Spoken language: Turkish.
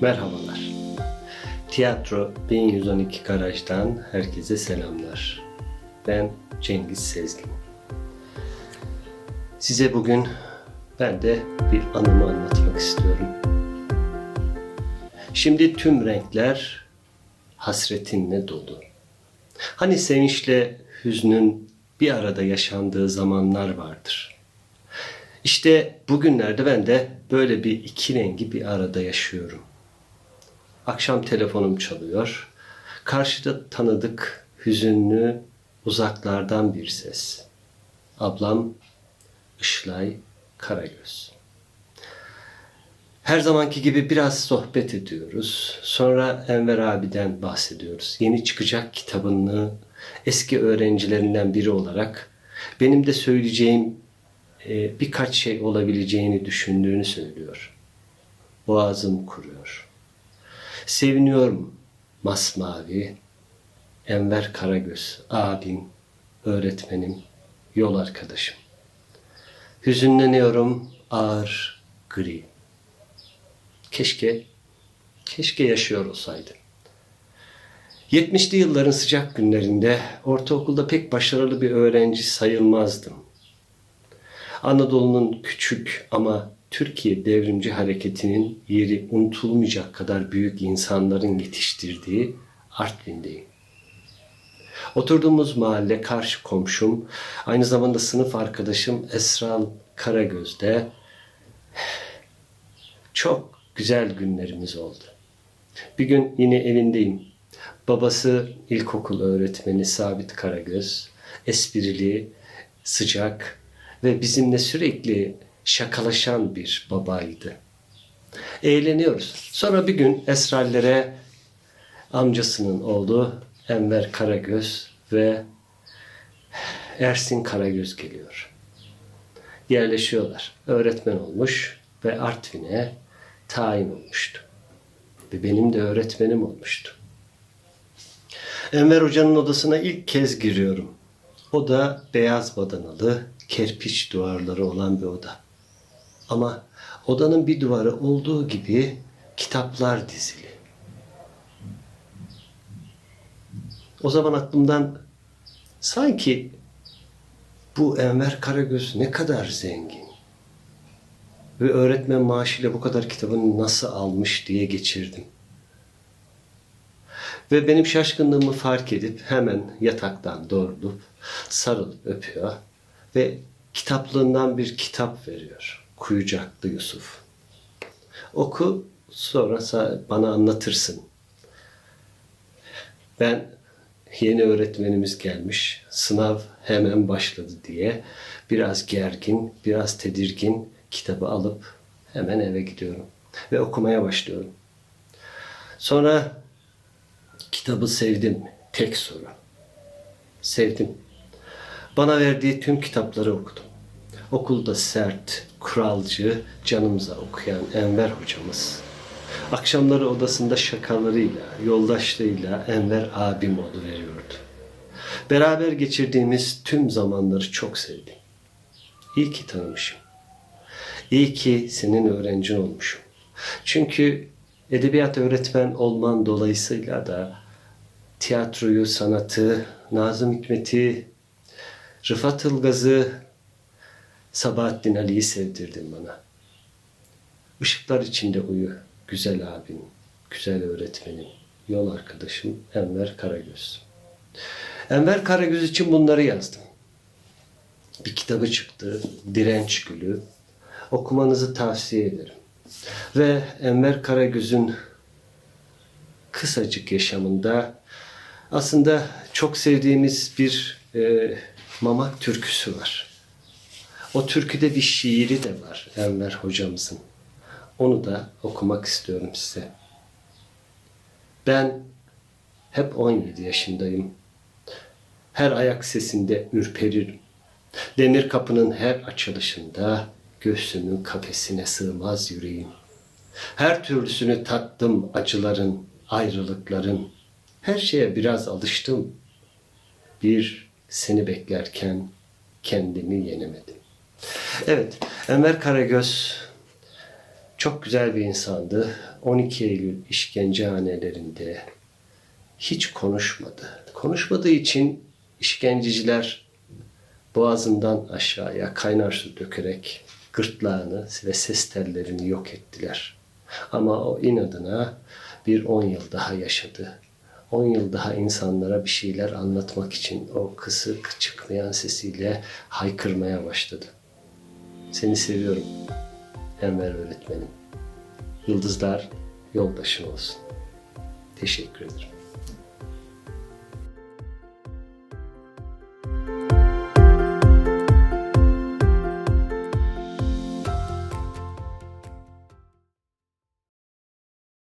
Merhabalar. Tiyatro 1112 Garaj'dan herkese selamlar. Ben Cengiz Sezgin. Size bugün ben de bir anımı anlatmak istiyorum. Şimdi tüm renkler hasretinle dolu. Hani sevinçle hüznün bir arada yaşandığı zamanlar vardır. İşte bugünlerde ben de böyle bir iki rengi bir arada yaşıyorum. Akşam telefonum çalıyor. Karşıda tanıdık, hüzünlü, uzaklardan bir ses. Ablam Işlay Karagöz. Her zamanki gibi biraz sohbet ediyoruz. Sonra Enver abiden bahsediyoruz. Yeni çıkacak kitabını eski öğrencilerinden biri olarak benim de söyleyeceğim e, birkaç şey olabileceğini düşündüğünü söylüyor. Boğazım kuruyor. Seviniyorum masmavi, Enver Karagöz, abim, öğretmenim, yol arkadaşım. Hüzünleniyorum ağır, gri. Keşke, keşke yaşıyor olsaydım. 70'li yılların sıcak günlerinde ortaokulda pek başarılı bir öğrenci sayılmazdım. Anadolu'nun küçük ama Türkiye devrimci hareketinin yeri unutulmayacak kadar büyük insanların yetiştirdiği Artvin'deyim. Oturduğumuz mahalle karşı komşum, aynı zamanda sınıf arkadaşım Esral Karagöz'de çok güzel günlerimiz oldu. Bir gün yine evindeyim. Babası ilkokul öğretmeni Sabit Karagöz, esprili, sıcak ve bizimle sürekli şakalaşan bir babaydı. Eğleniyoruz. Sonra bir gün Esrallere amcasının oğlu Enver Karagöz ve Ersin Karagöz geliyor. Yerleşiyorlar. Öğretmen olmuş ve Artvin'e tayin olmuştu. Ve benim de öğretmenim olmuştu. Enver Hoca'nın odasına ilk kez giriyorum. O da beyaz badanalı, kerpiç duvarları olan bir oda. Ama odanın bir duvarı olduğu gibi kitaplar dizili. O zaman aklımdan sanki bu Enver Karagöz ne kadar zengin ve öğretmen maaşıyla bu kadar kitabını nasıl almış diye geçirdim. Ve benim şaşkınlığımı fark edip hemen yataktan doğrulup sarılıp öpüyor ve kitaplığından bir kitap veriyor. Kuyucaklı Yusuf. Oku sonra bana anlatırsın. Ben yeni öğretmenimiz gelmiş. Sınav hemen başladı diye biraz gergin, biraz tedirgin kitabı alıp hemen eve gidiyorum ve okumaya başlıyorum. Sonra kitabı sevdim. Tek soru. Sevdim. Bana verdiği tüm kitapları okudum. Okulda sert, kuralcı, canımıza okuyan Enver hocamız. Akşamları odasında şakalarıyla, yoldaşlığıyla Enver abim veriyordu. Beraber geçirdiğimiz tüm zamanları çok sevdim. İyi ki tanımışım. İyi ki senin öğrencin olmuşum. Çünkü edebiyat öğretmen olman dolayısıyla da tiyatroyu, sanatı, Nazım Hikmet'i, Rıfat Ilgaz'ı, Sabahattin Ali'yi sevdirdin bana. Işıklar içinde uyu, güzel abim, güzel öğretmenim, yol arkadaşım Enver Karagöz. Enver Karagöz için bunları yazdım. Bir kitabı çıktı, Direnç Gülü. Okumanızı tavsiye ederim. Ve Enver Karagöz'ün kısacık yaşamında aslında çok sevdiğimiz bir e, mamak türküsü var. O türküde bir şiiri de var Enver hocamızın. Onu da okumak istiyorum size. Ben hep 17 yaşındayım. Her ayak sesinde ürperirim. Demir kapının her açılışında göğsümün kafesine sığmaz yüreğim. Her türlüsünü tattım acıların, ayrılıkların. Her şeye biraz alıştım. Bir seni beklerken kendimi yenemedim. Evet, Enver Karagöz Çok güzel bir insandı. 12 Eylül işkencehanelerinde hiç konuşmadı. Konuşmadığı için işkenceciler boğazından aşağıya kaynar su dökerek gırtlağını ve ses tellerini yok ettiler. Ama o inadına bir 10 yıl daha yaşadı. 10 yıl daha insanlara bir şeyler anlatmak için o kısık çıkmayan sesiyle haykırmaya başladı. Seni seviyorum Enver öğretmenim. Yıldızlar yoldaşın olsun. Teşekkür ederim.